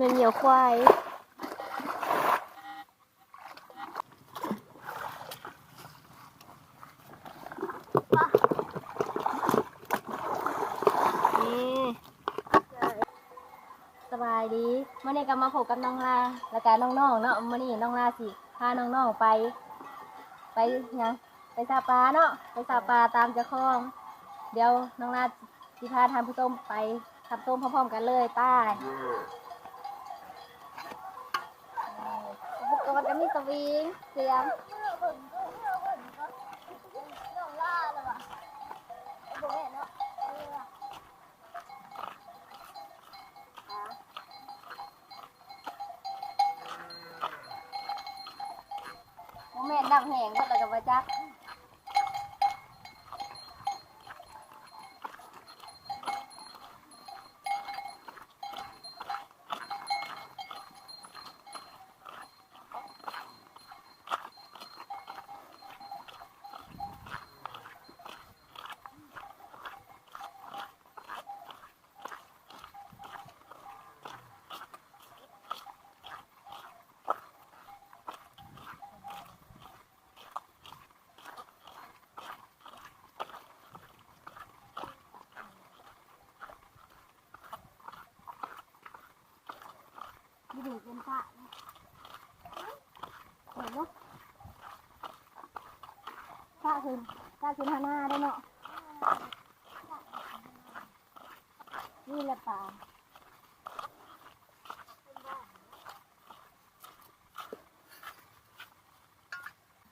เงินเหนียวควายนี่สบายดีเมื่อนี้ก็มาพบกับน้องลาแล้วก็น้องๆเนาะเมื่อนี้น้องลาสิพาน้องๆไป ไปยังไปสาปลาเนาะไปสาปลาตามเจ้าของ เดี๋ยวน้องลาสิพาทานผู้ต้มไปทำต้มพร้อมๆกันเลยป้ายอุ ปกรณ์ก็มีสวิงเสียงน้องลาเลยว่ะโบแม่เนาะโมแม่นดังแหงก็เลยกับว่าจัก เป็นพระเห็นเนาะพระคือพระคือหน้าได้เนาะ นี่แหละป่า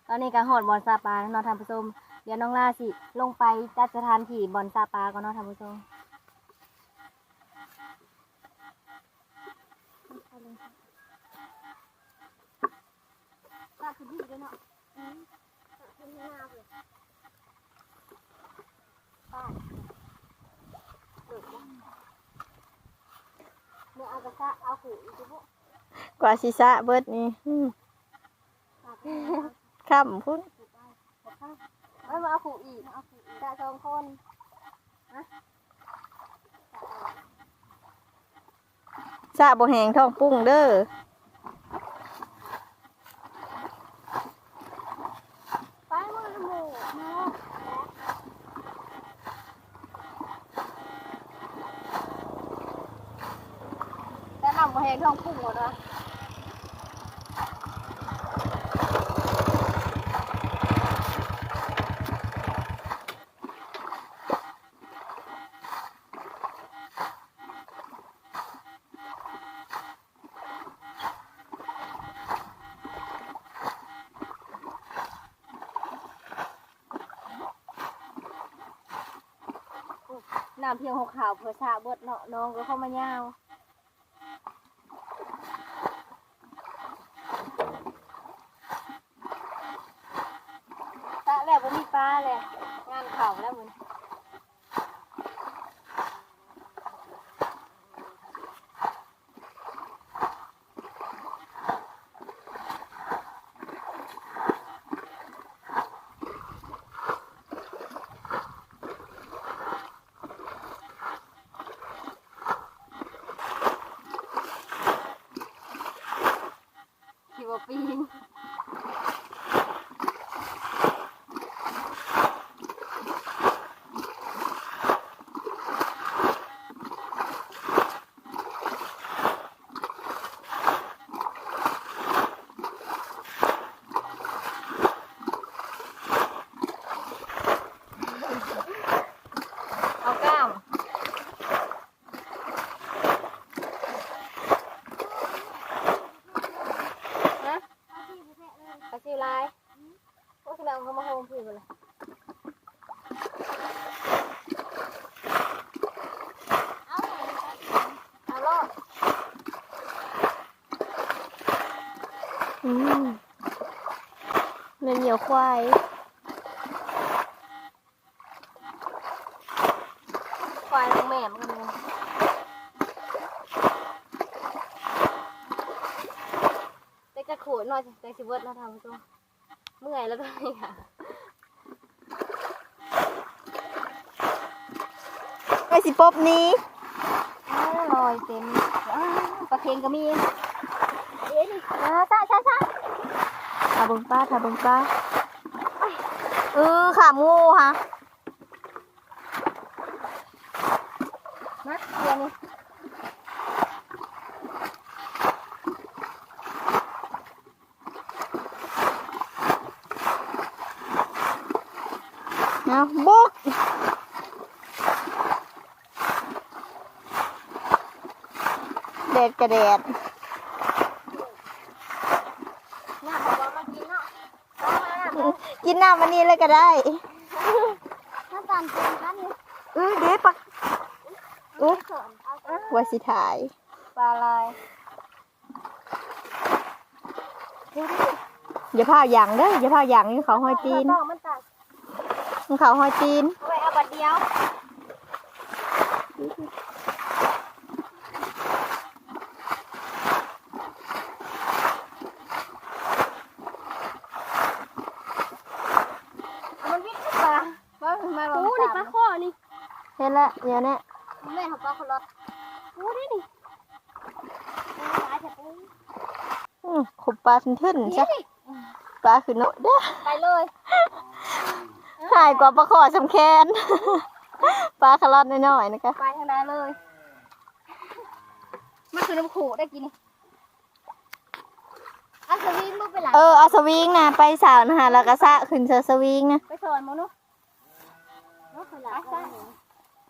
ตอนนี้ก็หอดบอลซาปลาเนาะท่านผู้ชม เดี๋ยวน้องล่าสิ ลงไปจัดสถานที่บอลซาปลาก่อนเนาะท่านผู้ชม ก็คือดีด้วยเนาะอืมเป็นงามเลยป้ายเดือดบ่เมื่อเอากระซะเอาหูอีกปุ๊บ ก ว่าสิซะเบิดนี่อืมปากค่ำพุ่นเอ้ยมาเอาหูอีกเอาหูอีกจะสองคนซะบ่แหงท้องปุ้งเด้อไปมือหมูเนาะแต่นำมาแหงท้องพุ่งหมดนะ น้ำเพียงหกขาวเพื่อสาเบิดเนาะน้องก็เข้ามายาว ハハハハ! เงินเหนียวควายควายลงแม่มันกันเลยแต่จะขูดหน่อยแต่สิเวิร์ดเราทำตัวเมื่อยแล้วก็นี่ค่ะไอ้สิปบนี้อ้าวอยเต็มอ้าวปลาเค็งก็มีเอ๊ะนี่อ่าซะซะซะทา เบึงป้าทาเบึงป้าเออขามงูฮะมาเดี๋ยวนี้นะบุกแดดกระแดด น่าบอกว่ามากินเนาะเอามาน่ะ กิ นน้ำวันนี้เลยก็ได้น้ำตาลเค็มกันนี่เออเด็ปักเออสอนเอาเอาว่าสิถ่ายปลาลายอย่าพาอย่างเด้ออย่าพาอย่างนี่เขาห้อยตีนต้องมันตัดมันเขาห้อยตีนเอาไว้เอาบัดเดียวเอามันวิ่งขึ้นปลาว่ามันมาลงนี่ปลาข้อนี่ เห็นละเดี๋ยวเนี้แม่ของปลาคนรถปูนี่นี่ปลาจะปูอืมขุบปลาทึนทึนๆซะปลาคือโนเด้อไปเลยหายกว่าปลาขอสำแคนปลาคาร์ลอดน้อยๆนะคะไปทางนั้นเลยมันคือน้ำขู่ได้กินนี่อันสวิงลูกไปหลังเออเอาสวิงนะไปสาวนะฮะแล้วก็สะขึ้นเซอร์สวิงนะไปสอนโมนุลูกไปหลังไป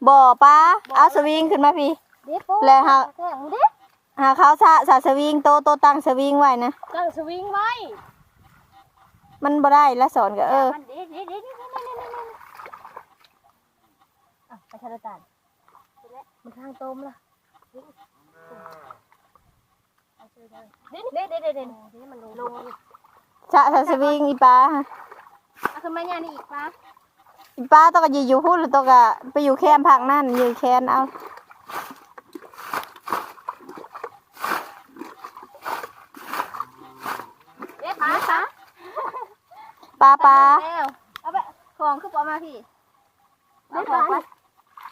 บ่อป้าเอาสวิงขึ้นมาพี่ เด็กโป๊แล้วฮะหาเขาสะสะสวิงโตโตตั้งสวิงไว้นะ ตั้งสวิงไว้มันบ่ได้แล้วสอนก็เออ มันเด็กเด็กเด็กนี่นี่นี่นี่นี่อะไปชาร์จานมันทางตมล่ะเด็กเด็กเด็กเด็กเด็กมันลงลงสะสะสวิงอีป้า เอาขึ้นมาเนี่ยนี่อีกปะ ปลาต้องก็อยู่อยู่พูดหรือต้องก็ไปอยู่แคมป์พักนั่นอยู่แคนเอาเด็กปะปะปลาปลาแล้วเอาไปของคือปอมาพี่เอาของไป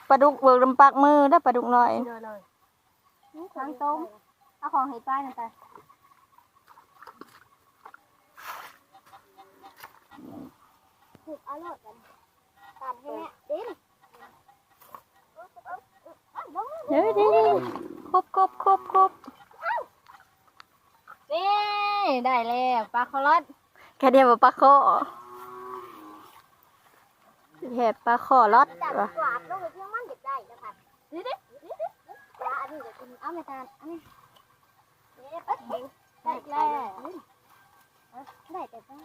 ปลาดุกเบิกลำปักมือได้อปลาดุกหน่อยเลยเลยทางตรงเอาของให้ป้าหน่อยไปถูกเอาโลดกัน ตัดให้แม่ดินเฮ้ยดีครบครบครบครบนี่ได้แล้วปลาคอรอดแค่เดียวปลาขอเห็ดปลาขอรอดจับวะกวาดลงไปเพียงมันเด็กได้นะคะดิดิดิดิปลาอันนี้เดี๋ยวกินเอาไม่ตาลอันนี้ได้แล้วได้แต่ปลา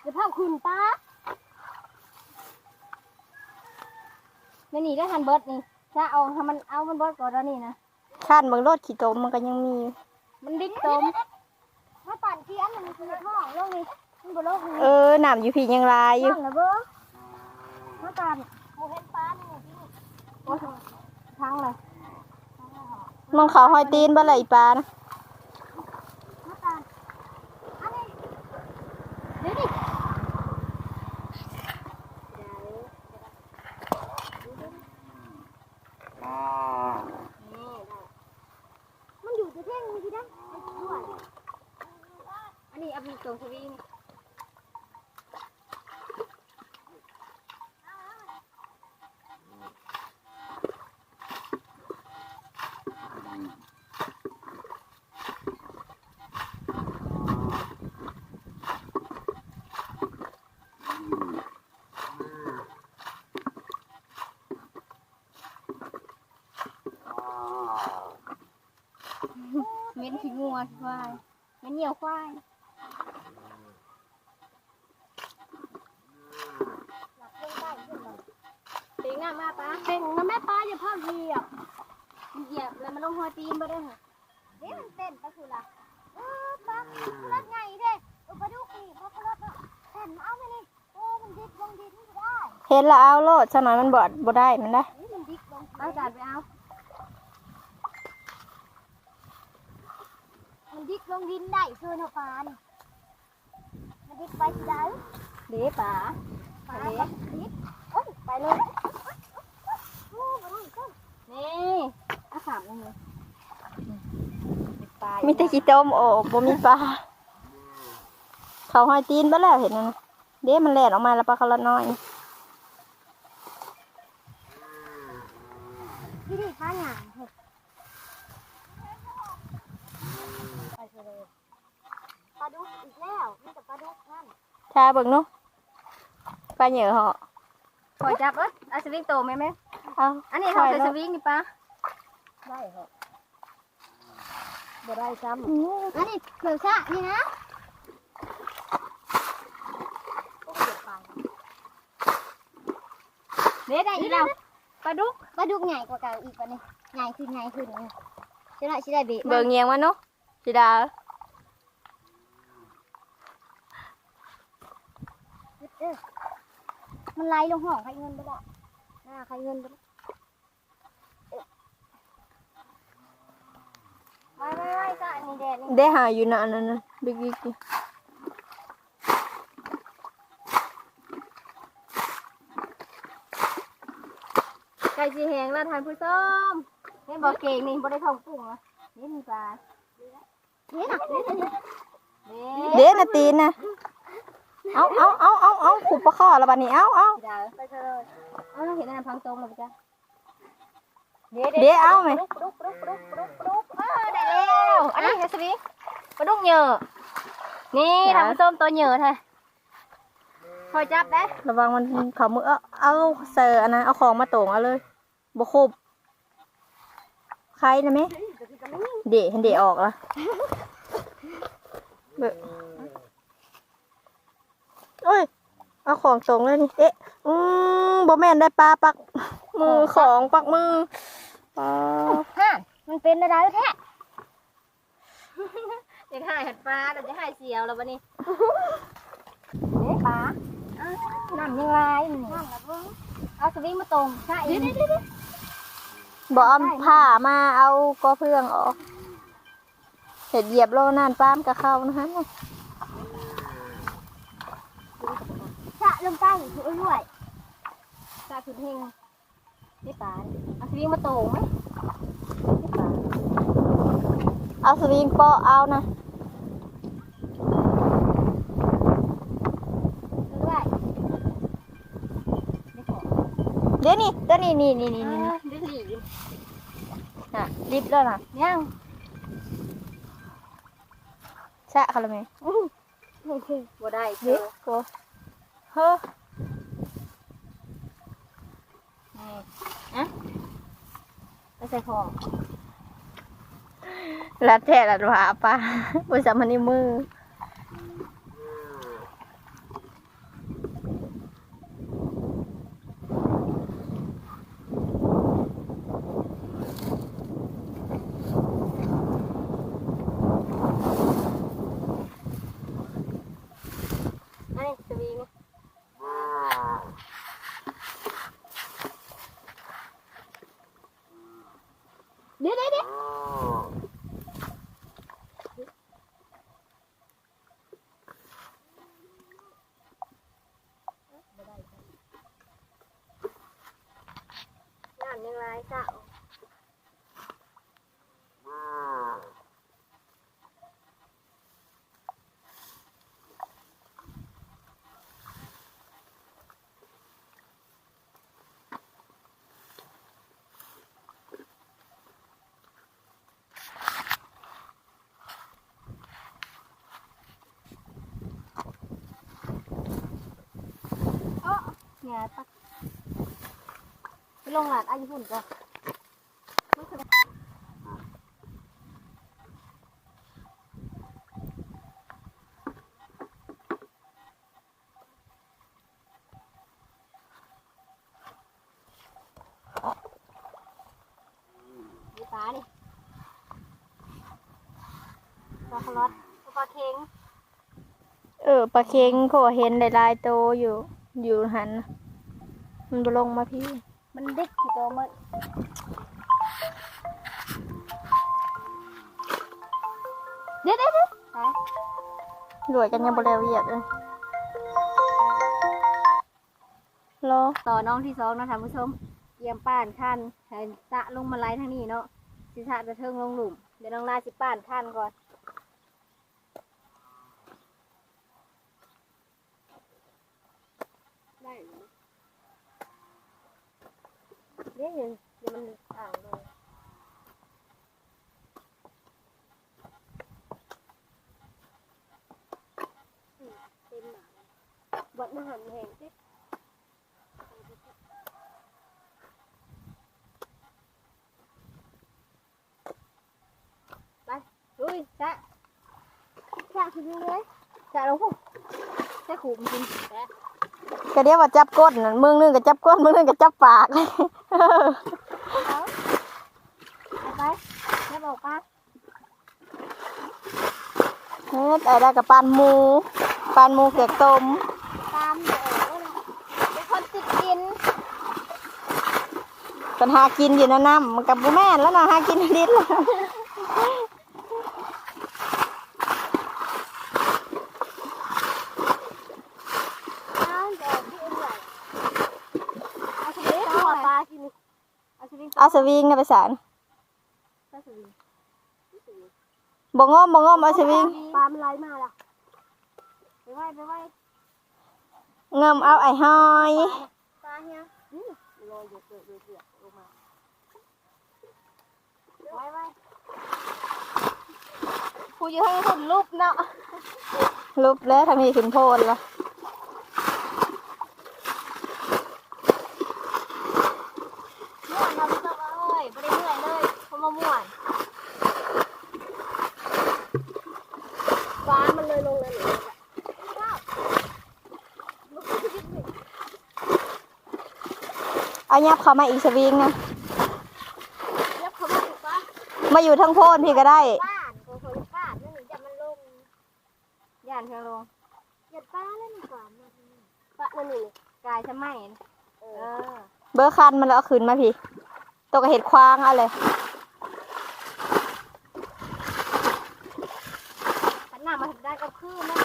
เดี๋ยวพ่อคุณป้าไม่หนีได้ทันเบิร์ดนี่ถ้าเอาทำมันเอามันเบิร์ดก่อนแล้วนี่นะข้านเบางรถขี่ตมมันก็ยังมี มันดิ้นตมถ้าปั่นเทียนมันคือท้องลงนี่มันบ่ลงนี่เออน้ำอยู่พี่ยังลายอยู่นั่นนะเบ้อมาปั่นโมเห็นปลานี่พี่โอ้ยทั้งเลยมันเขาหอยตีนบ่เลยอีปลานะมาปั่นอันนี้เดี๋ยวดิ มันอยู่จะเท่งมีที่ได้ไอ้ชั่วอันนี้เอาไปส่งสวีนี่เม้นขี้งัวควายเม้นเหนียวควายเต็งหน้ามาป้าเต็งนะแม่ป้าอย่าพ่อเหยียบเหยียบแล้วมันลงหัวตีนมาได้เหรอเดี๋ยวมันเต้นไปคือละเออป้ารถไงเด้เออปลาดุกนี่ปลารถเนาะเห็นเอาไปนี่โอ้มันดิบลงดินไม่ได้เห็นและเอาโลดสักหน่อยมันบอดบ่ได้มันได้นี่มันดิบลงเอาจานไปเอา มัน ดิกลงดินได้เพื่อนเอาปลานี่มันดิกไปที่ใดเดี๋ยวปลาปลาดิกโอ้ยไปเลยโอ้มันนี่อาสามนี่ปลามีแต่ขี้ต้มโอ้บ่มีปลาเขาห้อยตีนไปแล้วเห็นนะเด้มันแล่นออกมาแล้วปลาคาร์ลอดน้อยที่นี่ข้าหยางไปเลยปลา ดุกอีกแล้วนี่แต่ปลาดุกนั่นชาเบิ่งเนาะปลาเหยื่อเหาะปล่อยจับเอ้ยเอาสวิงโตไหมไหมเอาอันนี้เขาใส่สวิงนี่ปะได้เหรอบ่ได้ซ้ำอืมอันนี้เผือกชะนี่นะเด็ดได้อีกแล้วปลาดุกปลาดุกใหญ่กว่าเก่าอีกกว่านี้ใหญ่ขึ้นใหญ่ขึ้นนะจะได้ชิได้เบะเบิ่งเงียงมันเนาะสิดา เออมันไหลลงห้องใครเงินไปละหน้าใครเงินไปละเออไม่ไม่ไม่จ้ะอันนี้แดดนี่ได้หาอยู่นานนั่นน่ะดึกๆอยู่ไก่สีแหงแล้วทานผู้ชมนี่บอกเก่งนี่บ่ได้ทองกุ้งอะนี่มีปลานี่นะนี่นะนี่เด้น่ะตีนน่ะ เอาเอาเอาเอาเอาขุบปลาข้อแล้วบัดนี้เอาเอาดาวไปเลยเอาเห็นอันนั้นพังตรงเลยจ้ะเด้เอาไหมปลุกปลุกปลุกปลุกปลุกเออได้แล้วอันนี้เฮสบีปลาดุกเหยื่อนี่ทำส้มตัวเหยื่อแท้คอยจับได้ระวังมันเขามือเอาเอาเสิร์อันนั้นเอาของมาตรงเอาเลยบ่คุบใครนะแม่เดะเห็นเดะออกละเบอะ โอ้ย เอาของตรงเลยนี่ เอ๊ะ อืมบ่แม่นได้ปลาปัก มือของปักมือปลาฮะมันเป็นอะไรแท้อยากให้หัดปลาแต่จะให้เสียวแล้ววันนี้เด้ปลาอ้าวน้ำยังลายนี่เอาสวิงมาตรงใช่เดี๋ยวเดี๋ยวเดี๋ยวบ่เอาผ้ามาเอาก็เพื่องออกเห็ดเหยียบโลนานป้ามกับเข้านะฮะ ชะ ลงใต้ถือด้วยชะถือเฮงนี่ปลาเอาสวิงมาตรงไหมนี่ปลาเอาสวิงปอเอานะด้วยเดี๋ยวนี่ตัวนี้นี่นี่นี่นี่ดิลีน่ะรีบแล้วนะยังชะเขาเลยไหมบ่ได้เฮ้ยโก เฮ้อนี่อะไปใส่ของรัดแท้รัดหวาป้าบริษัทมันนี่มือ อันนี้สวิงเดี๋ยวเดี๋ยวเดี๋ยว น้ำยังไรเจ้า เนี่ยตักไป ลงหลาดอายุหุ่นก่อนมีปลาดิปลาคาร์ลอตปลาเค็งเออปลาเค็งเขาเห็นหลายๆโตอยู่อยู่หัน มันบ่ลงมาพี่ มันเด็กกี่ตัวมันเดี๋ยวเดี๋ยวเดี๋ยวไปรวยกันยังบ่แล้วเหยียดเลยรอต่อน้องที่สองนะท่านผู้ชมเตรียมป้านคันให้สะลงมาไล่ทางนี้เนาะสิสะจะเทิงลงหลุม เดี๋ยวน้องลาสิป้านขั้นก่อนได้ไหม เดี๋ยวเดี๋ยวเดี๋ยวมันอ่างเลยเต็มหนาวัดมหันแห่งสิไปลุยจ้ะจ้ะคือเลยจ้ะลงพุ่งจ้ะขู่มันจริงจ้ะก็เดี๋ยวว่าจับก้นนั่นมึงนึงก็จับก้นมึงนึงก็จับปากเอา ไปแม่บอกป้าเฮ็ดไอ้ได้กับปานหมูปานหมูเกล็กต้มตามเดี๋ยวเป็นคนติดกินปัญหากินอยู่นะน้ำมันกับบุแม่นแล้วนะหากินดินแล้ว น้ำเดี๋ยวพี่เอ็มไหลเอาสวิงต่อปลากิน เอาสวิงต่อเอาสวิงนะไปสารปลาสวิงบ่งอมบ่งอมเอาสวิงปลามันไหลมาละไปไหวไปไหวเงิมเอาไอ้หอยปลาเฮียนี่ลอยอยู่เกลือเกลือเกลือลงมาไหวไหวผู้อยู่ข้างคนรูปเนาะลุบแล้วทางนี้ขึ้นโพนละ ม่วนเราไม่ต้องเอ้ยไม่ได้เหนื่อยเลยเพราะมาม่วนฟ้ามันเลยลงเลยหนูว้าวมันคือชีวิตหนึ่ง เอายับเข้ามาอีกสวิงนะเรียบเขามาถูกปะมาอยู่ทั้งโพนพี่ก็ได้บ้านของคนบ้านนั่นหนูจะมันลงย่านเพียงลงหยัดป้าเล่นก่อนมาป้านั่นนี่กายจะไหมเออ เบอร์คันมันแล้วเอาขึ้นมาพี่ตกเห็ดควางเอาเลย ขันหน้ามาได้ก็คือแม่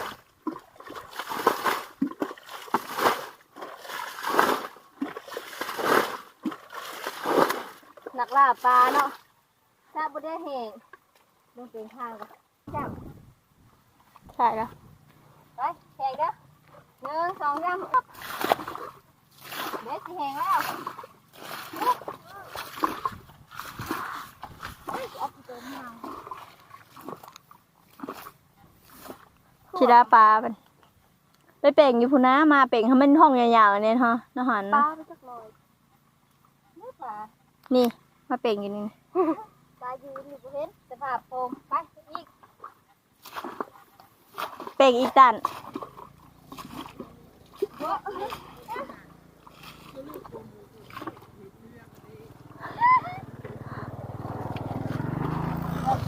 หนักล่าปลาเนาะถ้าบุได้เหงลงเป็นทางกันจับใช่แล้วไปแหงเด้อหนึ่งสองสามอ๊บเด็ดสิแหงแล้วเฮ้ยเอาไปเติมน้ำชิดาปลามันไปเป่งอยู่พูน้ามาเป่งให้มันห้องยาวๆเนี่ยฮะนะหันปลานะไปจักลอยไม่ปลานี่ มาเป่งอยู่นี่ปลายืนอยู่บ่เห็นสภาพโปมไปอีกเป่งอีกตัน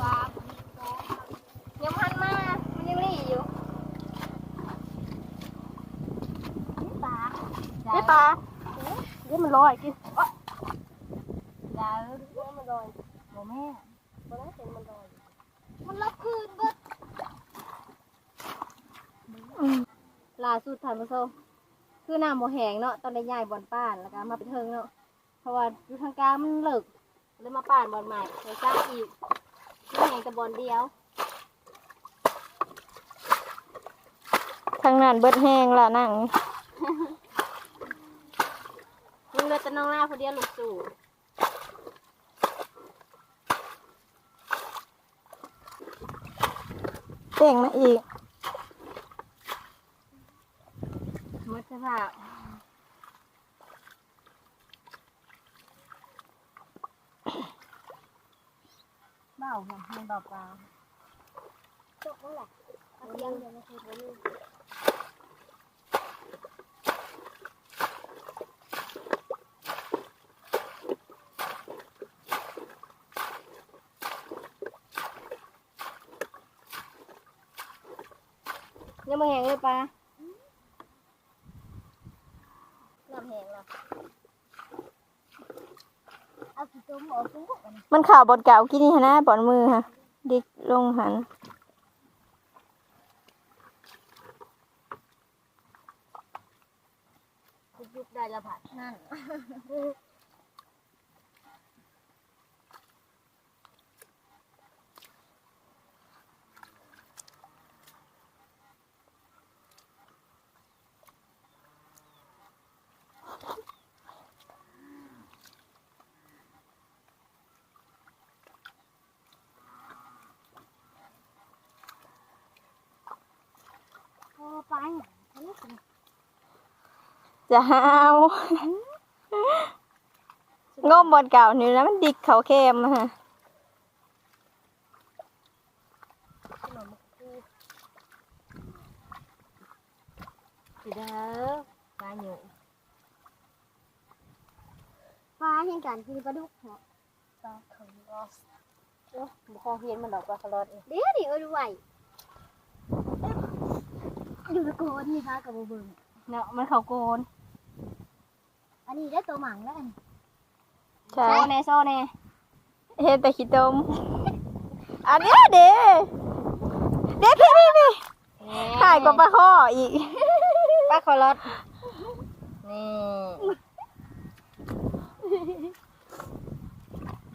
ปลายังพันมา มันยังรีอยู่นี่ปลานี่ปลาเดี๋ยวมันลอยกินอย่าเดี๋ยวมันล อยโมแม่บ่ได้เห็นมันลอยมันรับคืนเบิดล่าสุดท่านผู้ชมคือน้ำบ่แห้งเนาะตอนได้ย้ายบ่อนป้านแล้วก็มาไปเทิงเนาะเพราะว่าอยู่ทางกลางมันเลิกเลยมาป้านบ่อนใหม่ไปสร้างอีกมันแห้งแต่บ่อนเดียวทางนั้นเบิดแห้งและนั่ง มึงเลยจะน้องหน้าพอดียวลูกสู่ เป่งมาอีกหมดสภาพเบาค่ะมันเบาเปล่าจบแล้วแหละเอาเสียงเดี๋ยวมาคุยกั ยังไม่แห้งเลยปลาน้ำแห้งแล้วเอาขี้ต้มออกซุ้มพวกกันมันข่าวบอลเก่ากินนี่ฮะนะบอลมือฮะดิกลงหันยุบๆได้ละผัดนั่น จะเอางมบอลเก่านี่นะมันดิกเขาเค็มอะฮะสิเด้อปลาอยู่ปลาเห็นกันคือปลาดุกเหรอปลาคาร์ลอสโอ้บุคคลเห็นมันดอกปลาคาร์ลอสเองเดี๋ยวดิเออดูไหวอยู่ตะโกนนี่พากับเบิ่งเนาะมันเขาโกน อันนี้ได้ตัวหมังแล้วอันใช่โซ่แน่โซ่แน่เห็นแต่ขี้ตมอันเนี้ยเด้เด้พี่พี่พี่ถ่ายกว่าปลาข้ออีกปลาคาร์ลอสนี่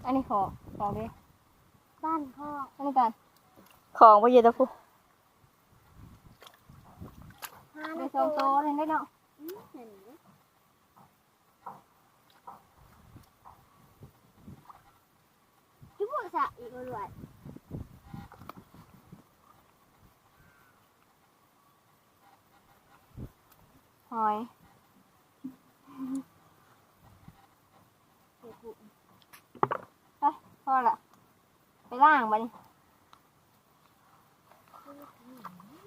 อันนี้ของของดิบ้านพ่ออันนี้กันของพระเยซูพูพาได้ได้สองโตเลยได้เนาะ ที่พวก สะอีกดูไหวหอยไปพอละไปล่างบัน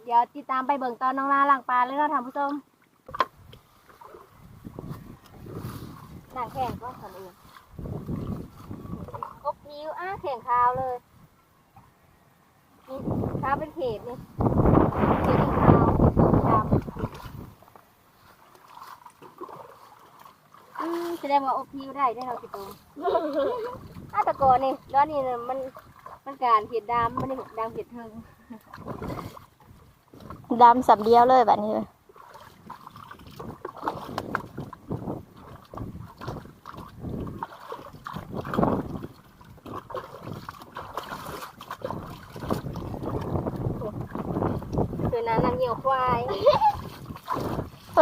เดี๋ยวติดตามไปเบิ่งตอนน้องลาล่างปลาเลยนะท่านผู้ชมหนังแข่งก็ทำเอง กบผิวอ้าแข่งขาวเลยนี่ขาวเป็นเขตนี่เขตเป็นขาวดำอืมแสดงว่าอบพิวได้ได้เราสิโตอาตะโกอนนี่แล้วนี่น่ะมันมันการเห็ดดำมันนี่ดำเห็ดเทิงดำสับเดียวเลยแบบนี้เลย คือน้ำน้ำเยี่ยวควาย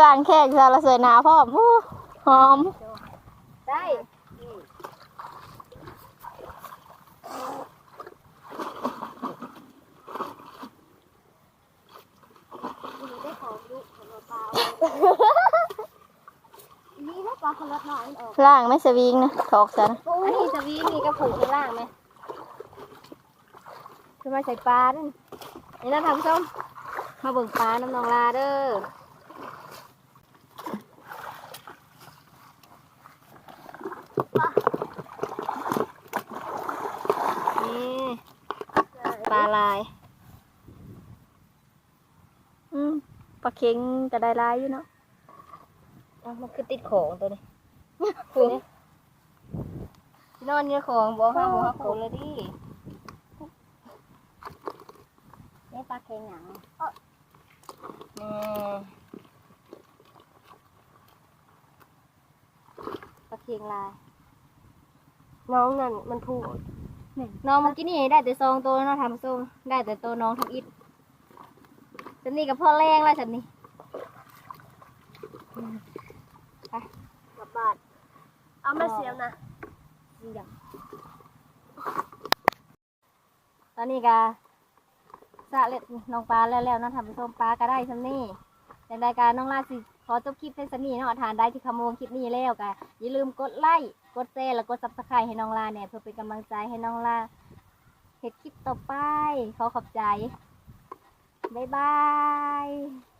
เพื่อนแขกสารเสวยหนาพ่อมอู้หอม ได้ได้ของดุของปลานี่ได้ปลาคนละหน่อยออกล่างไม่สวิงนะถอกซะนะอันนี้จะวีมีกระผูกข้างล่างไหมคือมาใส่ปลาด้วยนี่นะท่านผู้ชมมาเบิ่งปลาน้ำนองลาเด้อนี่ปลาลาย อืม ปลาเค็งก็ได้ลายอยู่เนาะอะมันคือติดของตัวนี้คือนี่นอนเนี่ยของบอกห้าบอกห้าคนเลยดิได้ปลาเค็งหนังนี่ปลาเคียงลาย น้องนั่นมันพูดน้องเมื่อกี้นี่ได้แต่ซองตัวเนาะทำส้มได้แต่ตัวน้องทำอิด ฉันนี่กับพ่อแรงแล้วฉันนี่กลับบ้านเอามาเสียมนะตอนนี้กาสะเล็ดน้องปลาแล้วแล้วเนาะทำส้มปลาก็ได้ฉันนี่แต่รายการน้องลาสิขอจบคลิปเพียงสันนี้เนาะทานได้ที่ขโมยคลิปนี้แล้วก็อย่าลืมกดไลค์กดแชร์แล้วกดซับสไครต์ให้น้องลาเนี่ยเพื่อเป็นกำลังใจให้น้องลาเห็ดคลิปต่อไปขอขอบใจ บ๊ายบาย